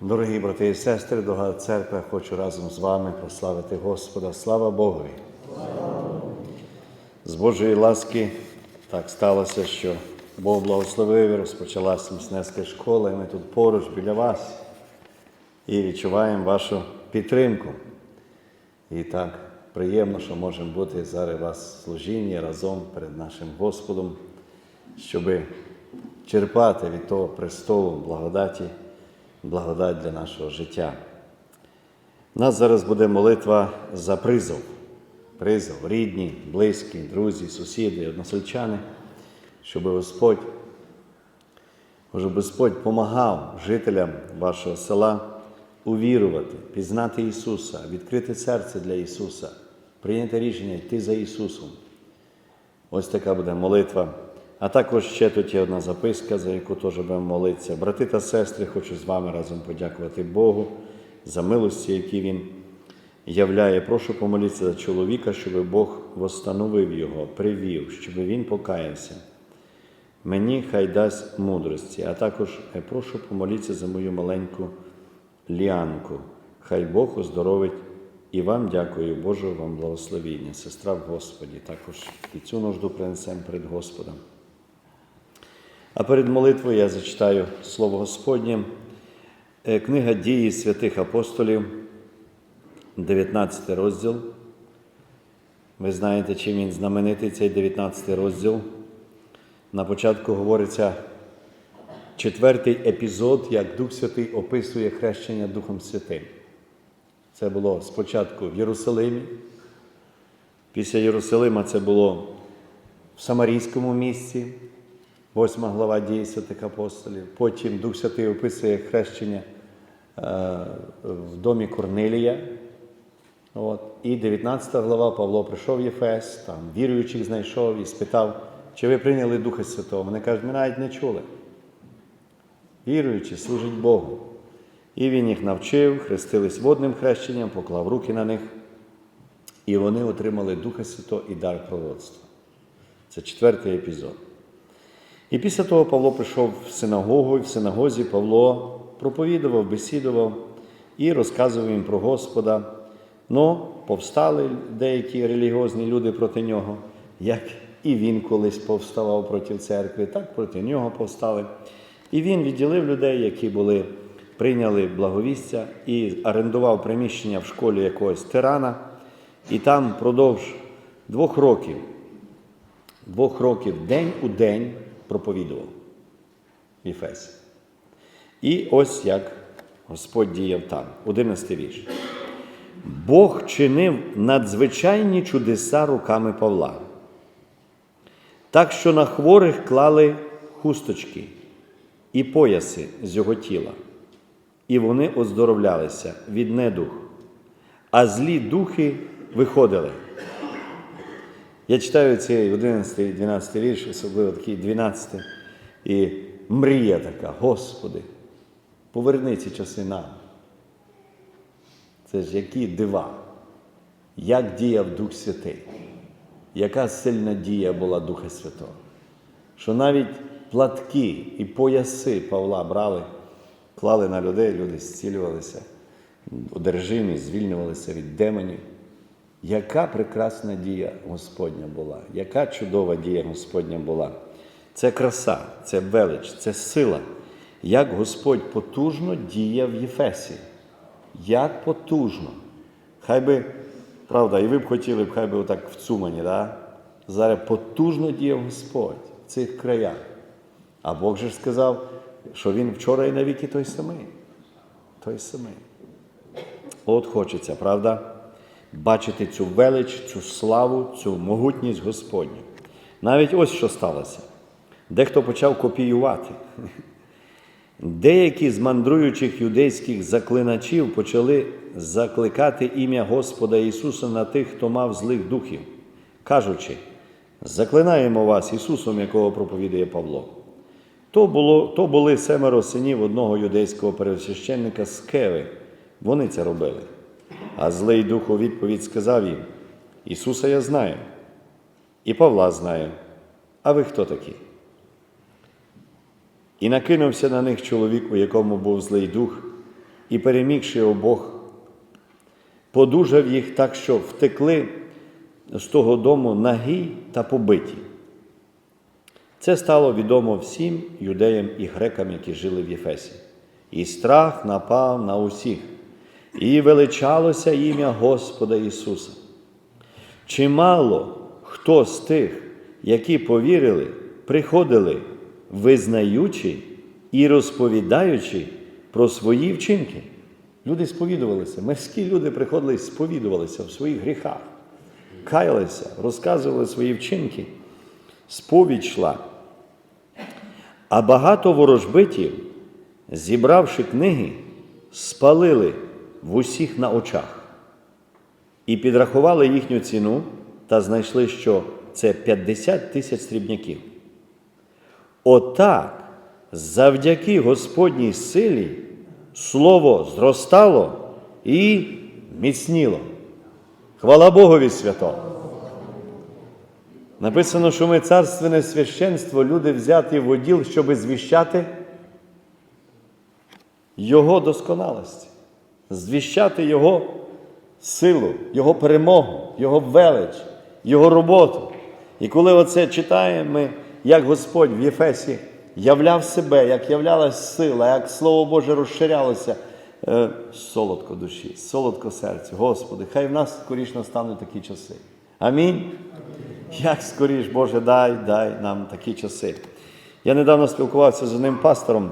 Дорогі брати і сестри, дорога церква, хочу разом з вами прославити Господа. Слава Богові! З Божої ласки так сталося, що Бог благословив і розпочалася міснецька школа, і ми тут поруч біля вас і відчуваємо вашу підтримку. І так приємно, що можемо бути зараз у вас в служінні разом перед нашим Господом, щоби черпати від того престолу благодаті, благодать для нашого життя. У нас зараз буде молитва за призов. Призов, рідні, близькі, друзі, сусіди, односельчани, щоб Господь, щоб Господь помагав жителям вашого села увірувати, пізнати Ісуса, відкрити серце для Ісуса, прийняти рішення йти за Ісусом. Ось така буде молитва. А також ще тут є одна записка, за яку теж будемо молитися. Брати та сестри, хочу з вами разом подякувати Богу за милості, які Він являє. Прошу помолитися за чоловіка, щоб Бог восстановив його, привів, щоб він покаявся. Мені хай дасть мудрості, а також прошу помолитися за мою маленьку ліанку. Хай Бог оздоровить і вам дякую, Божого вам благословіння, сестра в Господі. Також і цю нужду принесемо перед Господом. А перед молитвою я зачитаю Слово Господнє, Е, книга дії святих апостолів, 19 розділ. Ви знаєте, чим він знаменитий цей 19 розділ. На початку говориться четвертий епізод, як Дух Святий описує хрещення Духом Святим. Це було спочатку в Єрусалимі. Після Єрусалима це було в Самарійському місці, 8 глава дії святих апостолів. Потім Дух Святий описує хрещення е, в домі Корнилія. От. І 19 глава Павло прийшов в Єфес, там віруючих знайшов і спитав, чи ви прийняли Духа Святого. Вони кажуть, ми навіть не чули. Віруючи, служить Богу. І він їх навчив, хрестились водним хрещенням, поклав руки на них, і вони отримали Духа Святого і дар пророцтва. Це четвертий епізод. І після того Павло прийшов в синагогу, і в синагозі Павло проповідував, бесідував і розказував їм про Господа. Ну, повстали деякі релігіозні люди проти нього, як і він колись повставав проти церкви, так проти нього повстали. І він відділив людей, які були, прийняли благовістя, і орендував приміщення в школі якогось тирана, і там впродовж двох років, двох років день у день проповідував в Єфесі. І ось як Господь діяв там, 11 вірш. Бог чинив надзвичайні чудеса руками Павла, так що на хворих клали хусточки і пояси з його тіла, і вони оздоровлялися від недух, а злі духи виходили. Я читаю цей 11, 12 вірш, особливо такий 12, і мрія така, Господи, поверни ці часи нам. Це ж які дива, як діяв Дух Святий, яка сильна дія була Духа Святого, що навіть платки і пояси Павла брали, клали на людей, люди зцілювалися, одержимі, звільнювалися від демонів. Яка прекрасна дія Господня була, яка чудова дія Господня була. Це краса, це велич, це сила, як Господь потужно діє в Єфесі. Як потужно. Хай би, правда, і ви б хотіли хай би отак в Цумані, да? зараз потужно діяв Господь в цих краях. А Бог же ж сказав, що Він вчора і навіки той самий. Той самий. От хочеться, правда? Бачити цю велич, цю славу, цю могутність Господню. Навіть ось що сталося. Дехто почав копіювати. Деякі з мандруючих юдейських заклиначів почали закликати ім'я Господа Ісуса на тих, хто мав злих духів, кажучи, заклинаємо вас Ісусом, якого проповідує Павло. То, було, то були семеро синів одного юдейського пересвященника Скеви. Вони це робили. А злий дух у відповідь сказав їм: Ісуса я знаю, і Павла знаю. А ви хто такі? І накинувся на них чоловік, у якому був злий дух, і перемігши обох, подужав їх так, що втекли з того дому нагі та побиті. Це стало відомо всім юдеям і грекам, які жили в Єфесі. І страх напав на усіх, і величалося ім'я Господа Ісуса. Чимало хто з тих, які повірили, приходили, визнаючи і розповідаючи про свої вчинки. Люди сповідувалися, мирські люди приходили і сповідувалися в своїх гріхах, каялися, розказували свої вчинки, сповідь йшла. А багато ворожбитів, зібравши книги, спалили в усіх на очах і підрахували їхню ціну та знайшли, що це 50 тисяч срібняків. Отак, завдяки Господній силі, слово зростало і міцніло. Хвала Богові святому! Написано, що ми царственне священство, люди взяті в оділ, щоб звіщати Його досконалості, звіщати Його силу, Його перемогу, Його велич, Його роботу. І коли оце читаємо, ми, як Господь в Єфесі являв себе, як являлась сила, як Слово Боже розширялося, е, солодко душі, солодко серцю. Господи, хай в нас скоріш настануть такі часи. Амінь. Як скоріш, Боже, дай, дай нам такі часи. Я недавно спілкувався з одним пастором,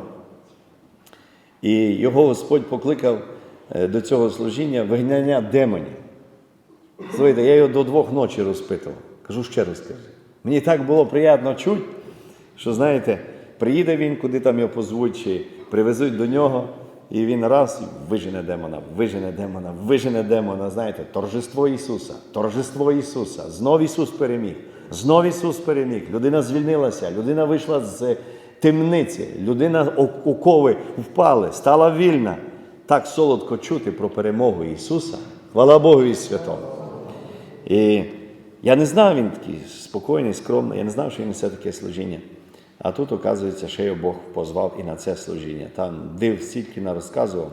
і його Господь покликав до цього служіння вигнання демонів. Слухайте, я його до двох ночі розпитував. Кажу ще раз кажу. Мені так було приємно чути, що, знаєте, приїде він, куди там його позвуть, чи привезуть до нього, і він раз вижене демона, вижене демона, вижене демона. Знаєте, торжество Ісуса, торжество Ісуса. Знов Ісус переміг. Знов Ісус переміг. Людина звільнилася, людина вийшла з темниці, людина окови впали, стала вільна. Так солодко чути про перемогу Ісуса. Хвала Богу і святому. І я не знав, він такий спокійний, скромний, я не знав, що він несе таке служіння. А тут, оказується, ще його Бог позвав і на це служіння. Там див стільки на розказував,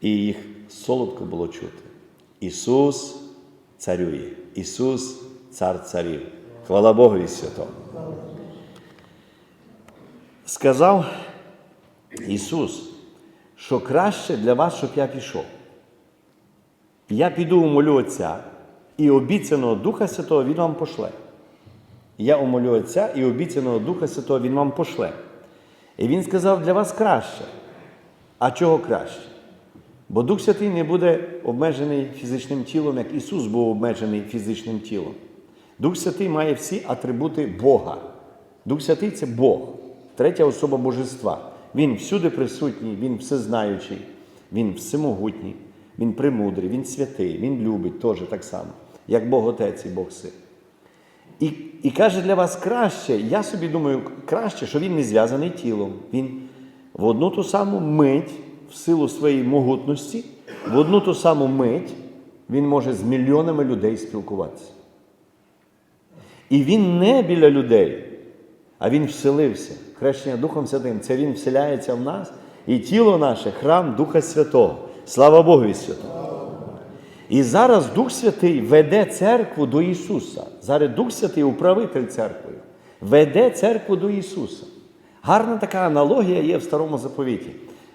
і їх солодко було чути. Ісус царює, Ісус цар царів. Хвала Богу і святому. Сказав Ісус, що краще для вас, щоб я пішов. Я піду умолю Отця, і обіцяного Духа Святого Він вам пошле. Я умолю Отця і обіцяного Духа Святого Він вам пошле. І Він сказав для вас краще. А чого краще? Бо Дух Святий не буде обмежений фізичним тілом, як Ісус був обмежений фізичним тілом. Дух Святий має всі атрибути Бога. Дух Святий це Бог, третя особа Божества. Він всюди присутній, Він всезнаючий, Він всемогутній, Він премудрий, Він святий, Він любить теж так само, як Бог Отець і Бог Син. І, і каже для вас краще, я собі думаю, краще, що він не зв'язаний тілом. Він в одну ту саму мить, в силу своєї могутності, в одну ту саму мить він може з мільйонами людей спілкуватися. І він не біля людей, а він вселився. Хрещення Духом Святим це він вселяється в нас, і тіло наше храм Духа Святого. Слава Богу і Святому. І зараз Дух Святий веде церкву до Ісуса. Зараз Дух Святий, управитель церкви, веде церкву до Ісуса. Гарна така аналогія є в старому заповіті.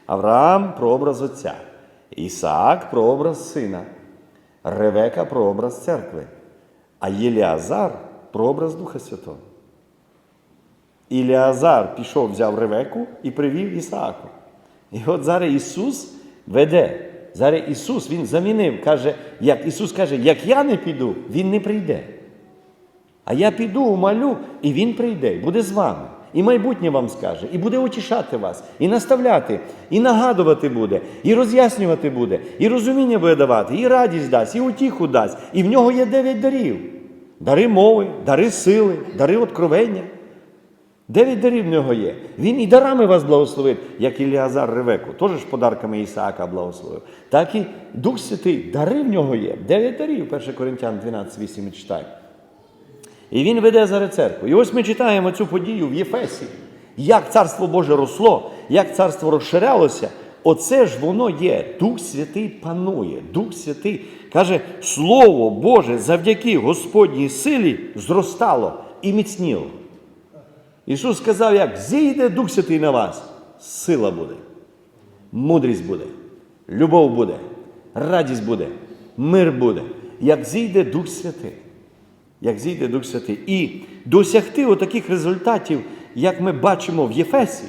Авраам прообраз Отця, Ісаак прообраз Сина, Ревека прообраз церкви, а Єліазар прообраз Духа Святого. Іліазар пішов, взяв Ревеку і привів Ісааку. І от зараз Ісус веде. Зараз Ісус Він замінив, каже, як Ісус каже, як я не піду, Він не прийде. А я піду, умалю, і Він прийде, буде з вами. І майбутнє вам скаже, і буде утішати вас, і наставляти, і нагадувати буде, і роз'яснювати буде, і розуміння буде давати, і радість дасть, і утіху дасть. І в нього є дев'ять дарів: дари мови, дари сили, дари откровення. Дев'ять дарів в нього є. Він і дарами вас благословив, як Іліазар Ревеку, теж подарками Ісаака благословив. Так і Дух Святий, дари в нього є. Дев'ять дарів, 1 Коринтян 12, 8 читай. І він веде зараз церкву. І ось ми читаємо цю подію в Єфесі, як царство Боже росло, як царство розширялося. оце ж воно є. Дух Святий панує. Дух Святий каже, Слово Боже завдяки Господній силі зростало і міцніло. Ісус сказав, як зійде Дух Святий на вас, сила буде, мудрість буде, любов буде, радість буде, мир буде, як зійде Дух Святий. Як зійде Дух Святий. І досягти отаких результатів, як ми бачимо в Єфесі,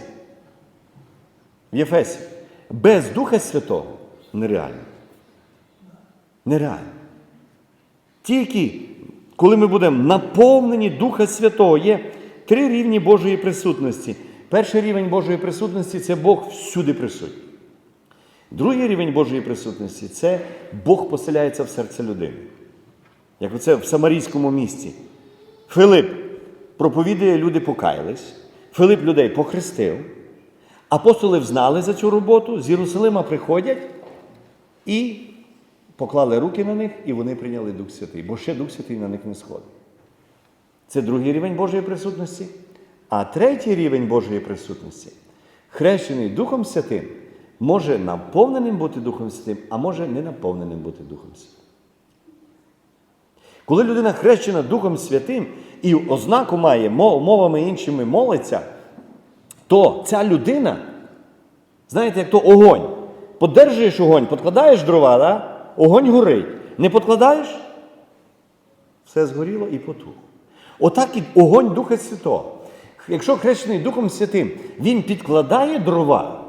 в Єфесі, без Духа Святого нереально. Нереально. Тільки коли ми будемо наповнені Духа Святого, є три рівні Божої присутності. Перший рівень Божої присутності це Бог всюди присутній. Другий рівень Божої присутності це Бог поселяється в серце людини. Як оце в Самарійському місті. Филип проповідує, люди покаялись. Филип людей похрестив. Апостоли взнали за цю роботу, з Єрусалима приходять і поклали руки на них, і вони прийняли Дух Святий, бо ще Дух Святий на них не сходить. Це другий рівень Божої присутності. А третій рівень Божої присутності, хрещений Духом Святим, може наповненим бути Духом Святим, а може не наповненим бути Духом Святим. Коли людина хрещена Духом Святим і ознаку має мовами іншими молиться, то ця людина, знаєте, як то огонь. Подержуєш огонь, подкладаєш дрова, да? огонь горить. Не подкладаєш? Все згоріло і потух. Отак і огонь Духа Святого. Якщо хрещений Духом Святим, він підкладає дрова,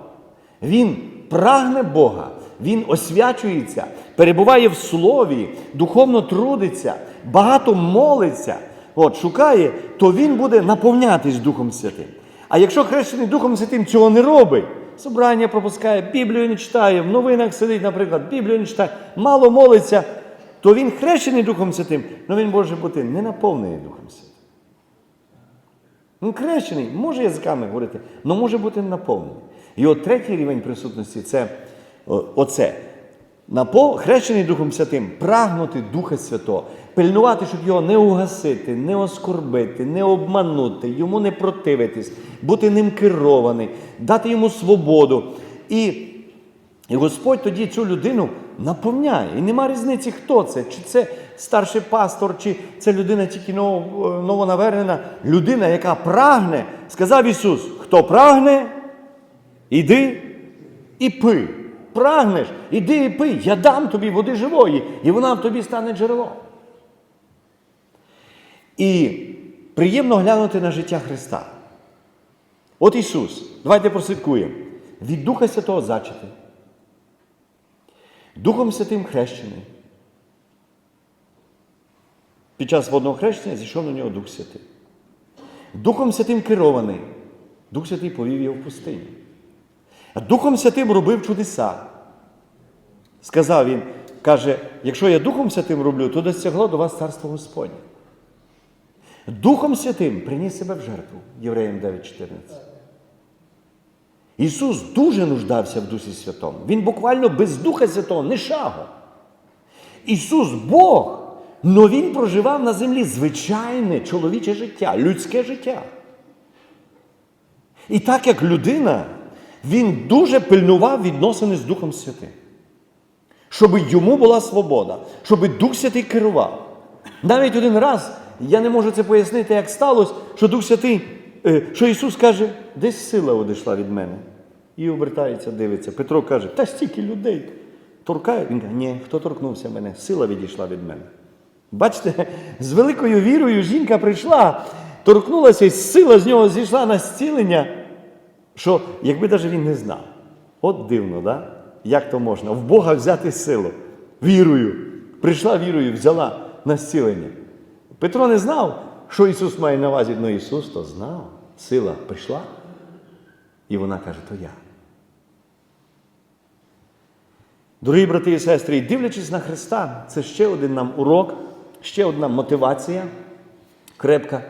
він прагне Бога, він освячується, перебуває в слові, духовно трудиться, багато молиться, от, шукає, то він буде наповнятись Духом Святим. А якщо хрещений Духом Святим цього не робить, собрання пропускає, Біблію не читає, в новинах сидить, наприклад, Біблію не читає, мало молиться, то він хрещений Духом Святим, але він може бути не наповнений Духом Святим. Він хрещений, може язиками говорити, але може бути наповнений. І от третій рівень присутності це оце. Хрещений Духом Святим, прагнути Духа Святого, пильнувати, щоб його не угасити, не оскорбити, не обманути, йому не противитись, бути ним керований, дати йому свободу. І, і Господь тоді цю людину наповняє. І нема різниці, хто це, чи це старший пастор, чи це людина тільки новонавернена, людина, яка прагне, сказав Ісус, хто прагне, іди і пий. Прагнеш, іди і пий, я дам тобі води живої, і вона в тобі стане джерелом. І приємно глянути на життя Христа. От Ісус, давайте прослідкуємо. Від Духа Святого зачатий. Духом Святим хрещений. Під час водного хрещення зійшов на нього Дух Святий. Духом Святим керований. Дух Святий повів його в пустиню. А Духом Святим робив чудеса. Сказав він, каже, якщо я Духом Святим роблю, то досягло до вас царство Господнє. Духом Святим приніс себе в жертву, Євреям 9.14. Ісус дуже нуждався в Дусі Святому. Він буквально без Духа Святого не шагу. Ісус Бог, але Він проживав на землі звичайне чоловіче життя, людське життя. І так як людина, він дуже пильнував відносини з Духом Святим. Щоб йому була свобода, щоб Дух Святий керував. Навіть один раз, я не можу це пояснити, як сталося, що Дух Святий, що Ісус каже, десь сила одійшла від мене. І обертається, дивиться. Петро каже, та стільки людей торкають. Він каже, ні, хто торкнувся мене? Сила відійшла від мене. Бачите, з великою вірою жінка прийшла, торкнулася, і сила з нього зійшла на зцілення, що якби навіть він не знав. От дивно, да? як то можна? В Бога взяти силу вірою. Прийшла вірою, взяла на зцілення. Петро не знав, що Ісус має на увазі, але Ісус то знав. Сила прийшла. І вона каже, то я. Дорогі брати і сестри, дивлячись на Христа, це ще один нам урок, ще одна мотивація крепка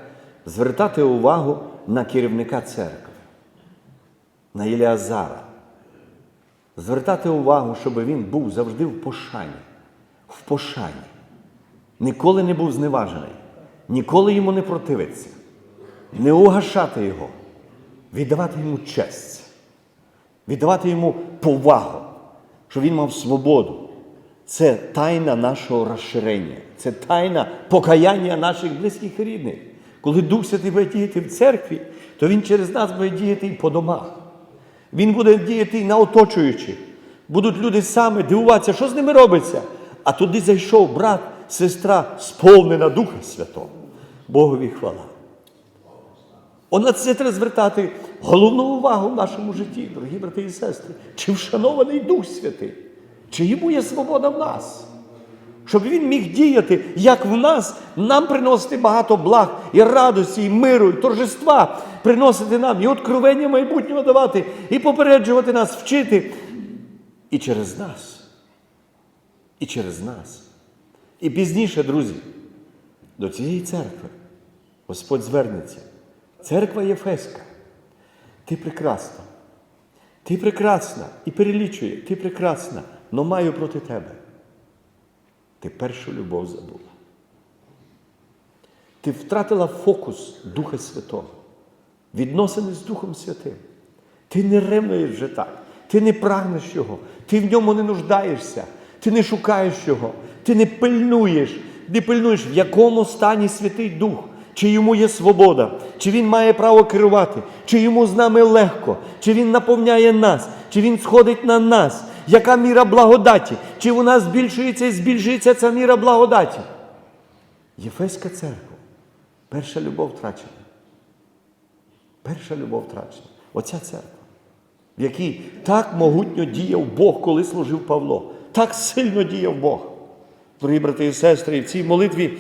звертати увагу на керівника церкви, на Єліазара. Звертати увагу, щоб він був завжди в пошані, в пошані. Ніколи не був зневажений, ніколи йому не противиться, не угашати його, віддавати йому честь, віддавати йому повагу, щоб він мав свободу. Це тайна нашого розширення, це тайна покаяння наших близьких і рідних. Коли Дух Святий буде діяти в церкві, то Він через нас буде діяти і по домах. Він буде діяти і на оточуючих. Будуть люди саме дивуватися, що з ними робиться. А туди зайшов брат, сестра, сповнена Духа Святого. Богові хвала. О, це треба звертати головну увагу в нашому житті, дорогі брати і сестри. Чи вшанований Дух Святий? Чи йому є свобода в нас? Щоб він міг діяти, як в нас, нам приносити багато благ і радості, і миру, і торжества, приносити нам і откровення майбутнього давати, і попереджувати нас, вчити. І через нас. І через нас. І пізніше, друзі, до цієї церкви Господь звернеться. Церква Єфеська. Ти прекрасна. Ти прекрасна і перелічує, ти прекрасна, но маю проти тебе. Ти першу любов забула. Ти втратила фокус Духа Святого, відносини з Духом Святим. Ти не ревнуєш вже так, ти не прагнеш його, ти в ньому не нуждаєшся, ти не шукаєш його, ти не пильнуєш, не пильнуєш, в якому стані Святий Дух, чи йому є свобода, чи він має право керувати, чи йому з нами легко, чи він наповняє нас, чи він сходить на нас, яка міра благодаті, чи нас збільшується і збільшується ця міра благодаті. Єфеська церква, перша любов втрачена. Перша любов втрачена. Оця церква, в якій так могутньо діяв Бог, коли служив Павло. Так сильно діяв Бог. Дорогі брати і сестри, в цій молитві,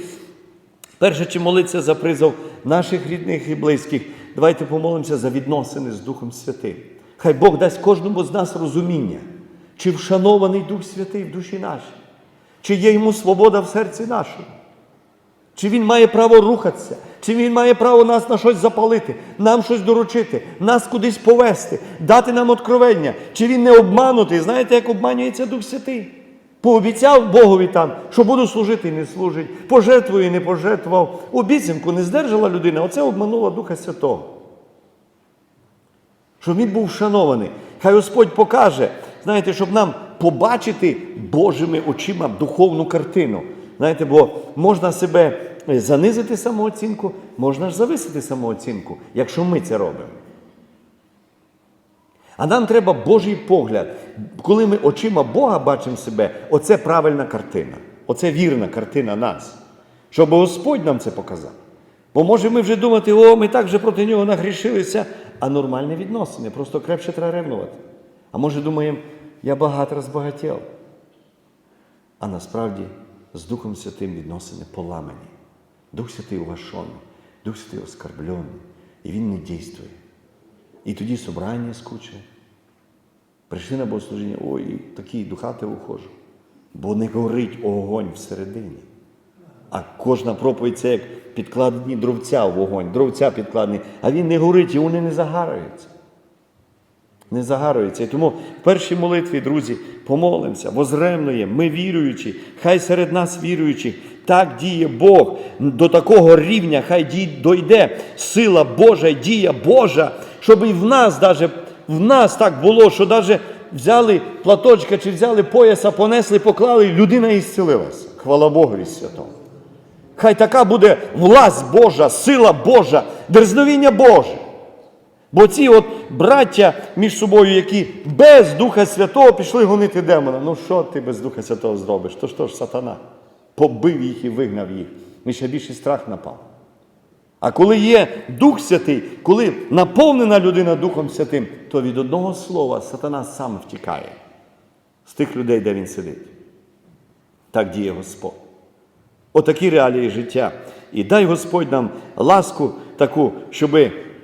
перше, чи молитися за призов наших рідних і близьких, давайте помолимося за відносини з Духом Святим. Хай Бог дасть кожному з нас розуміння, чи вшанований Дух Святий в душі нашій, чи є йому свобода в серці нашому. Чи він має право рухатися, чи він має право нас на щось запалити, нам щось доручити, нас кудись повести, дати нам откровення, чи він не обманутий. Знаєте, як обманюється Дух Святий? Пообіцяв Богові там, що буду служити і не служить, пожертвую і не пожертвував. Обіцянку не здержала людина, оце обманула Духа Святого. Щоб він був вшанований. Хай Господь покаже, знаєте, щоб нам побачити Божими очима духовну картину. Знаєте, бо можна себе занизити самооцінку, можна ж зависити самооцінку, якщо ми це робимо. А нам треба Божий погляд. Коли ми очима Бога бачимо себе, оце правильна картина, оце вірна картина нас. Щоб Господь нам це показав. Бо може ми вже думати, о, ми так вже проти нього нагрішилися, а нормальне відносини, просто крепше треба ревнувати. А може думаємо, я багато розбагатів. А насправді з Духом Святим відносини поламані. Дух Святий увашений, Дух Святий оскорблений, і Він не дійствує. І тоді собрання скуче. Прийшли на богослужіння, ой, такий до хати ухожу. Бо не горить огонь всередині. А кожна проповідь це як підкладені дровця в вогонь, дровця підкладені, а він не горить і вони не загарюються. Не загарюються. І тому в першій молитві, друзі, помолимося, возремнуємо, ми віруючі, хай серед нас віруючих так діє Бог до такого рівня, хай дій- дойде сила Божа, дія Божа, щоб і в нас даже, в нас так було, що навіть взяли платочка чи взяли пояса, понесли, поклали, і людина ісцелилася. Хвала Богу Святому. Хай така буде власть Божа, сила Божа, дерзновіння Боже. Бо ці от браття між собою, які без Духа Святого пішли гонити демона. Ну що ти без Духа Святого зробиш? То що ж сатана? Побив їх і вигнав їх. І ще більший страх напав. А коли є Дух Святий, коли наповнена людина Духом Святим, то від одного слова сатана сам втікає з тих людей, де він сидить. Так діє Господь. Отакі реалії життя. І дай Господь нам ласку таку, щоб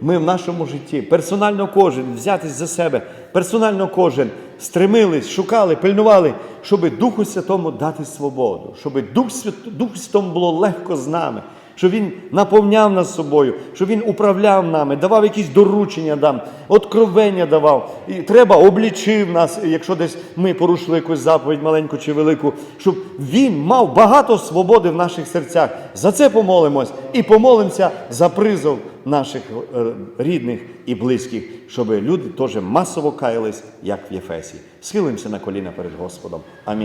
ми в нашому житті персонально кожен взятись за себе, персонально кожен стремились, шукали, пильнували, щоб Духу Святому дати свободу, щоб Дух, Свят... Святому було легко з нами, щоб Він наповняв нас собою, щоб Він управляв нами, давав якісь доручення нам, откровення давав. І треба облічив нас, якщо десь ми порушили якусь заповідь маленьку чи велику, щоб Він мав багато свободи в наших серцях. За це помолимось і помолимося за призов наших е, рідних і близьких, щоб люди теж масово каялись, як в Єфесі. Схилимося на коліна перед Господом. Амінь.